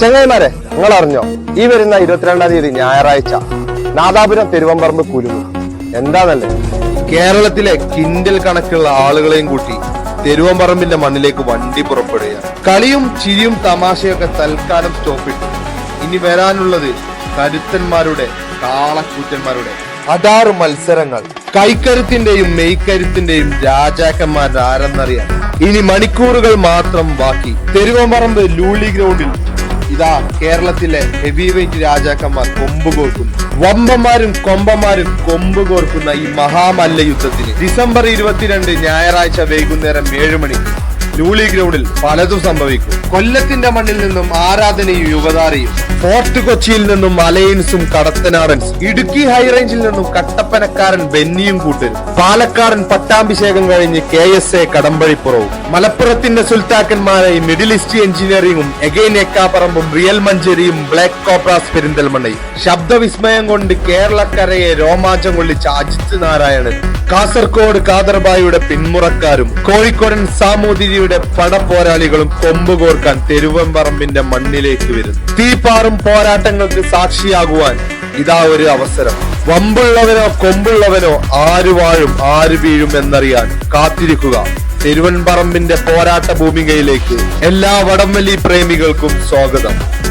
ചങ്ങായിമാരെ നിങ്ങൾ അറിഞ്ഞോ ഈ വരുന്ന ഇരുപത്തിരണ്ടാം തീയതി ഞായറാഴ്ച നാദാപുരം തിരുവമ്പറമ്പ് കുരുങ്ങു. എന്താണല്ലേ? കേരളത്തിലെ കിൻഡൽ കണക്കുള്ള ആളുകളെയും കൂട്ടി തിരുവമ്പറമ്പിന്റെ മണ്ണിലേക്ക് വണ്ടി പുറപ്പെടുകയാണ്. കളിയും ചിരിയും തമാശയൊക്കെ തൽക്കാലം സ്റ്റോപ്പിട്ടു. ഇനി വരാനുള്ളത് കരുത്തന്മാരുടെ കാളക്കൂറ്റന്മാരുടെ. അതാറ് മത്സരങ്ങൾ. കൈക്കരുത്തിന്റെയും മെയ്ക്കരുത്തിന്റെയും രാജാക്കന്മാരാരെന്നറിയാം ഇനി മണിക്കൂറുകൾ മാത്രം ബാക്കി. തെരുവമ്പറമ്പ് ലൂളി ഗ്രൗണ്ടിൽ ഇതാ കേരളത്തിലെ ഹെവി വെയിറ്റ് രാജാക്കന്മാർ കൊമ്പ് കോർക്കുന്നു. വമ്പന്മാരും കൊമ്പന്മാരും കൊമ്പ് കോർക്കുന്ന ഈ മഹാമല്ല യുദ്ധത്തിന്. ഡിസംബർ ഇരുപത്തിരണ്ട് ഞായറാഴ്ച വൈകുന്നേരം ഏഴ് മണിക്ക്. ലൂളി ഗ്രൗണ്ടിൽ പലതും സംഭവിക്കും. കൊല്ലത്തിന്റെ മണ്ണിൽ നിന്നും ആരാധനയും യുവതാരയും ഫോർട്ട് കൊച്ചിയിൽ നിന്നും അലയൻസും കടത്തനാടൻസ് ഇടുക്കി ഹൈറേഞ്ചിൽ നിന്നും കട്ടപ്പനക്കാരൻ ബെന്നിയും കൂട്ടരും പാലക്കാടൻ പട്ടാഭിഷേകം കഴിഞ്ഞ് കെ എസ് എ കടമ്പഴിപ്പുറവും. മലപ്പുറത്തിന്റെ സുൽത്താക്കന്മാരായി മിഡിൽ ഈസ്റ്റ് എഞ്ചിനീയറിംഗും എഗൈൻ എക്കാപ്പറമ്പും റിയൽ മഞ്ചേരിയും ബ്ലാക്ക് കോപ്രാസ് പെരിന്തൽമണ്ണയും. ശബ്ദവിസ്മയം കൊണ്ട് കേരളക്കരയെ രോമാഞ്ചം കൊള്ളിച്ച അജിത് നാരായണൻ കാസർഗോഡ് കാദർബായിയുടെ പിന്മുറക്കാരും കോഴിക്കോടൻ സാമൂതിരിയുടെ പടപ്പോരാളികളും കൊമ്പുകോർക്കാൻ തെരുവമ്പറമ്പിന്റെ മണ്ണിലേക്ക് വരുന്നു. തീപ്പാറും പോരാട്ടങ്ങൾക്ക് സാക്ഷിയാകുവാൻ ഇതാ ഒരു അവസരം. വമ്പുള്ളവനോ കൊമ്പുള്ളവനോ ആര് വാഴും ആര് വീഴും എന്നറിയാൻ കാത്തിരിക്കുക. തിരുവൻപറമ്പിന്റെ പോരാട്ട ഭൂമികയിലേക്ക് എല്ലാ വടംവലി പ്രേമികൾക്കും സ്വാഗതം.